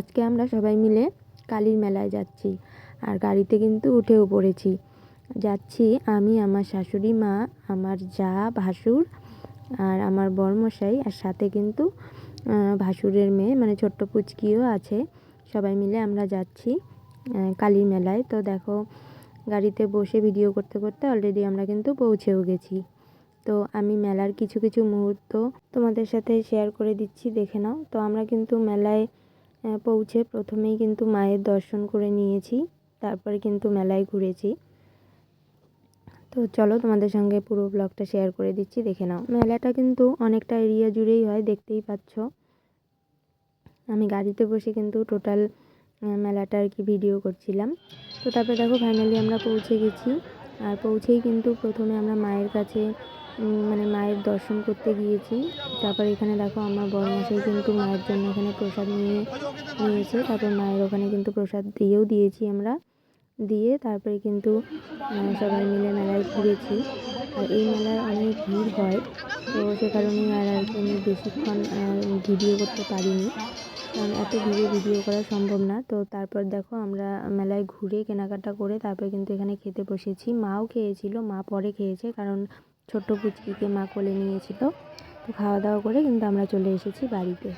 আজকে আমরা সবাই মিলে কালীর মেলায় যাচ্ছি আর গাড়িতে কিন্তু উঠেও পড়েছি। যাচ্ছি আমি, আমার শাশুড়ি মা, আমার যা ভাসুর আর আমার বরমশাই আর সাথে কিন্তু ভাসুরের মেয়ে মানে ছোট্ট পুচকিও আছে। সবাই মিলে আমরা যাচ্ছি কালীর মেলায়। তো দেখো, গাড়িতে বসে ভিডিও করতে করতে অলরেডি আমরা কিন্তু পৌঁছেও গেছি। তো আমি মেলার কিছু কিছু মুহূর্ত তোমাদের সাথে শেয়ার করে দিচ্ছি, দেখে নাও। তো আমরা কিন্তু মেলায় পৌঁছে প্রথমেই কিন্তু মায়ের দর্শন করে নিয়েছি, তারপরে কিন্তু মেলায় ঘুরেছি। তো চলো তোমাদের সঙ্গে পুরো ব্লগটা শেয়ার করে দিচ্ছি, দেখে নাও। মেলাটা কিন্তু অনেকটা এরিয়া জুড়েই হয়, দেখতেই পাচ্ছ। আমি গাড়িতে বসে কিন্তু টোটাল মেলাটা আর কি ভিডিও করছিলাম। তো তারপরে দেখো ফাইনালি আমরা পৌঁছে গেছি। আর পৌঁছেই কিন্তু প্রথমে আমরা মায়ের কাছে মানে মায়ের দর্শন করতে গিয়েছি। তারপর এখানে দেখো আমার বড় মশাই কিন্তু মায়ের জন্য এখানে প্রসাদ নিয়ে নিয়েছে। তারপর মায়ের ওখানে কিন্তু প্রসাদ দিয়েও দিয়েছি আমরা। দিয়ে তারপরে কিন্তু সবাই মিলে মেলায় ঘুরেছি। আর এই মেলায় অনেক ভিড় হয়। তো সে কারণেই আর আমি বেশিক্ষণ ভিডিও করতে পারিনি। কারণ এত ভিড়ে ভিডিও করা সম্ভব না। তো তারপর দেখো আমরা মেলায় ঘুরে কেনাকাটা করে তারপর কিন্তু এখানে খেতে বসেছি। মাও খেয়েছিল, মা পরে খেয়েছে কারণ ছোট্ট পুচকিকে মা কোলে নিয়েছিল। তো খাওয়া দাওয়া করে কিন্তু আমরা চলে এসেছি বাড়িতে।